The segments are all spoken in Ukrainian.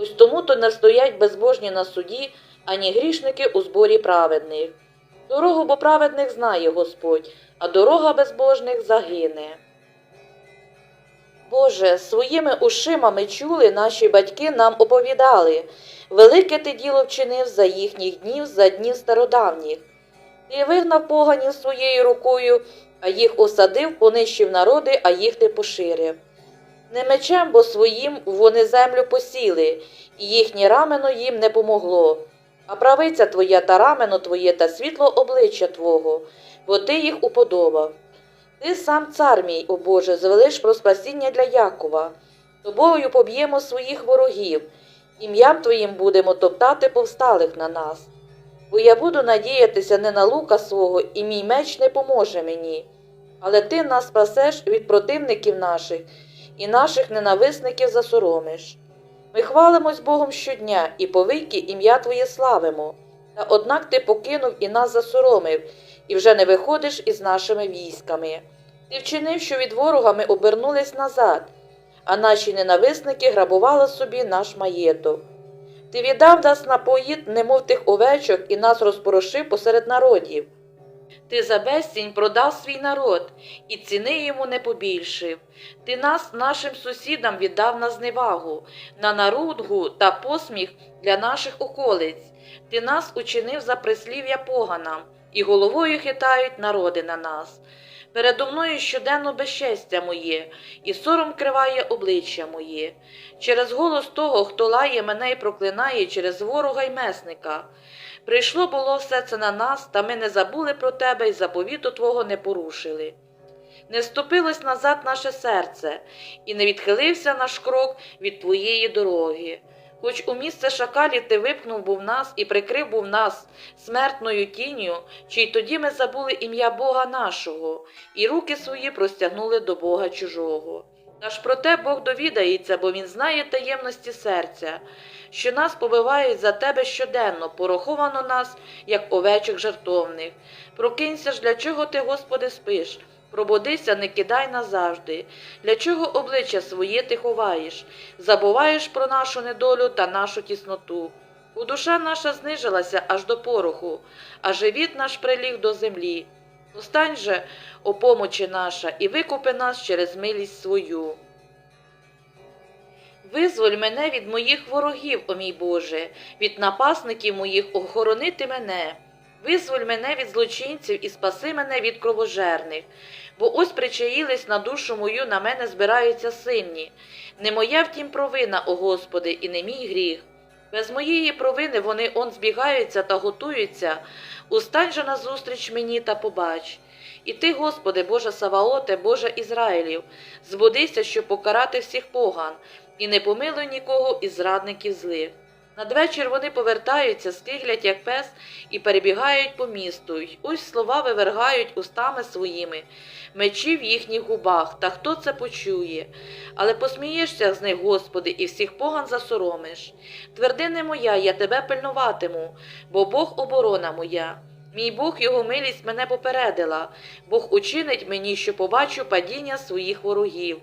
Ось тому то не стоять безбожні на суді, ані грішники у зборі праведних. Дорогу бо праведних знає Господь, а дорога безбожних загине. Боже, своїми ушима ми чули, наші батьки нам оповідали. Велике ти діло вчинив за їхніх днів, за днів стародавніх. Ти вигнав поганів своєю рукою, а їх осадив, понищив народи, а їх ти поширив. Не мечем, бо своїм вони землю посіли, і їхнє рамено їм не помогло. А правиця твоя та рамено твоє та світло обличчя Твого, бо ти їх уподобав. Ти сам цар мій, о Боже, звелиш про спасіння для Якова. Тобою поб'ємо своїх ворогів, ім'ям Твоїм будемо топтати повсталих на нас. Бо я буду надіятися не на лука свого, і мій меч не поможе мені. Але ти нас спасеш від противників наших і наших ненависників засоромиш. Ми хвалимось Богом щодня і повики ім'я Твоє славимо. Та однак ти покинув і нас засоромив, і вже не виходиш із нашими військами. Ти вчинив, що від ворога ми обернулись назад, а наші ненависники грабували собі наш маєток. Ти віддав нас на поїд, немов тих овечок, і нас розпорошив посеред народів. Ти за безцінь продав свій народ, і ціни йому не побільшив. Ти нас нашим сусідам віддав на зневагу, на народгу та посміх для наших околиць. Ти нас учинив за прислів'я поганам, і головою хитають народи на нас. Передо мною щоденно безчестя моє, і сором криває обличчя моє. Через голос того, хто лає мене і проклинає через ворога й месника. Прийшло було все це на нас, та ми не забули про тебе і заповіту Твого не порушили. Не вступилось назад наше серце, і не відхилився наш крок від Твоєї дороги. Хоч у місце шакалів ти випхнув був нас і прикрив був нас смертною тінню, чи й тоді ми забули ім'я Бога нашого, і руки свої простягнули до Бога чужого. Та ж проте Бог довідається, бо Він знає таємності серця, що нас побивають за тебе щоденно, пораховано нас, як овечок жартовних. Прокинься ж, для чого ти, Господи, спиш? Пробудися, не кидай назавжди. Для чого обличчя своє ти ховаєш, забуваєш про нашу недолю та нашу тісноту. У душа наша знижилася аж до пороху, а живіт наш приліг до землі. Постань же, о помочі наша, і викупи нас через милість свою. Визволь мене від моїх ворогів, о мій Боже, від напасників моїх охоронити мене. Визволь мене від злочинців і спаси мене від кровожерних, бо ось причаїлись на душу мою, на мене збираються сильні. Не моя втім провина, о Господи, і не мій гріх. Без моєї провини вони он збігаються та готуються. Устань же назустріч мені та побач. І ти, Господи, Боже Саваоте, Боже Ізраїлів, збудися, щоб покарати всіх поган, і не помилуй нікого із зрадників злих. Надвечір вони повертаються, скиглять, як пес, і перебігають по місту, й ось слова вивергають устами своїми, мечі в їхніх губах, та хто це почує? Але посмієшся з них, Господи, і всіх поган засоромиш. Твердине моя, я тебе пильнуватиму, бо Бог оборона моя. Мій Бог його милість мене попередила, Бог учинить мені, що побачу падіння своїх ворогів.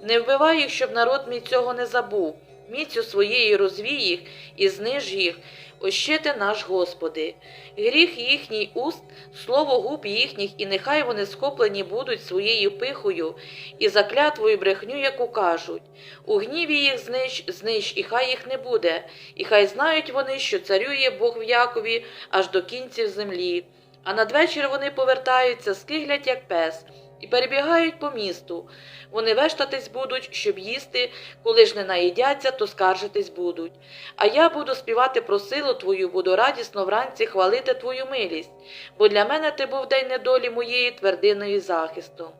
Не вбивай їх, щоб народ мій цього не забув. Міцю своєї розвій їх і зниж їх, ощити наш Господи. Гріх їхній уст, слово губ їхніх, і нехай вони схоплені будуть своєю пихою і заклятвою брехню, яку кажуть. У гніві їх знищ, знищ, і хай їх не буде, і хай знають вони, що царює Бог в Якові аж до кінців землі. А надвечір вони повертаються, скиглять, як пес, і перебігають по місту. Вони вештатись будуть, щоб їсти, коли ж не наїдяться, то скаржитись будуть. А я буду співати про силу твою, буду радісно вранці хвалити твою милість, бо для мене ти був день недолі моєї твердиною захисту.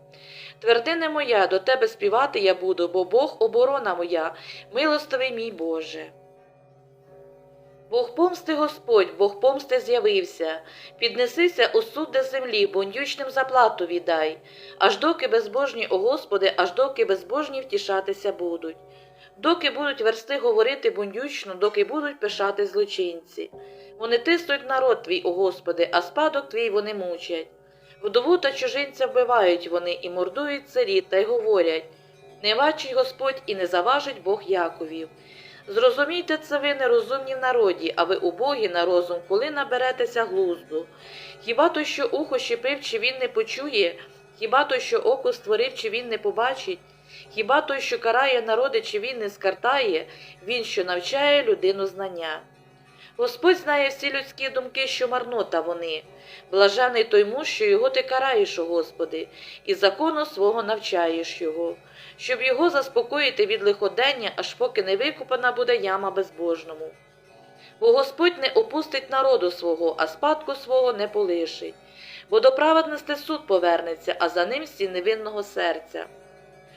Твердине моя, до тебе співати я буду, бо Бог оборона моя, милостивий мій Боже. Бог помсти Господь, Бог помсти з'явився. Піднесися у суд де землі, бундючним заплату віддай, аж доки безбожні, о Господи, аж доки безбожні втішатися будуть. Доки будуть версти говорити бундючно, доки будуть пишати злочинці. Вони тиснуть народ твій, о Господи, а спадок твій вони мучать. Вдову та чужинця вбивають вони і мордують царі, та й говорять не бачить Господь і не заважить Бог Яковів. Зрозумійте це ви нерозумні в народі, а ви убогі на розум, коли наберетеся глузду. Хіба то, що ухо щепив, чи він не почує, хіба то, що око створив, чи він не побачить, хіба той, що карає народи, чи він не скартає, він, що навчає людину знання. Господь знає всі людські думки, що марнота вони. Блажений той муж, що його ти караєш, о Господи, і закону свого навчаєш його, щоб його заспокоїти від лиходення, аж поки не викупана буде яма безбожному. Бо Господь не опустить народу свого, а спадку свого не полишить, бо до праведності суд повернеться, а за ним всі невинного серця.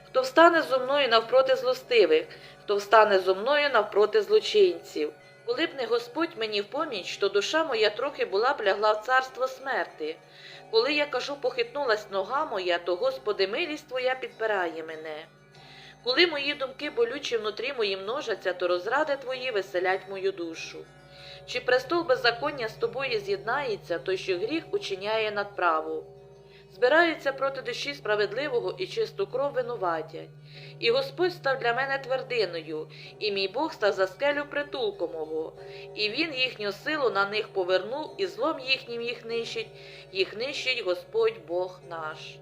Хто встане зо мною навпроти злостивих, хто встане зо мною навпроти злочинців. Коли б не Господь мені в поміч, то душа моя трохи була б лягла в царство смерти. Коли я кажу, похитнулась нога моя, то Господи, милість Твоя підпирає мене. Коли мої думки болючі внутрі мої множаться, то розради Твої веселять мою душу. Чи престол беззаконня з тобою з'єднається, той, що гріх учиняє надправу. Збираються проти душі справедливого і чисту кров винуватять. І Господь став для мене твердиною, і мій Бог став за скелю притулку мого, і він їхню силу на них повернув, і злом їхнім їх нищить, їх нищить Господь Бог наш.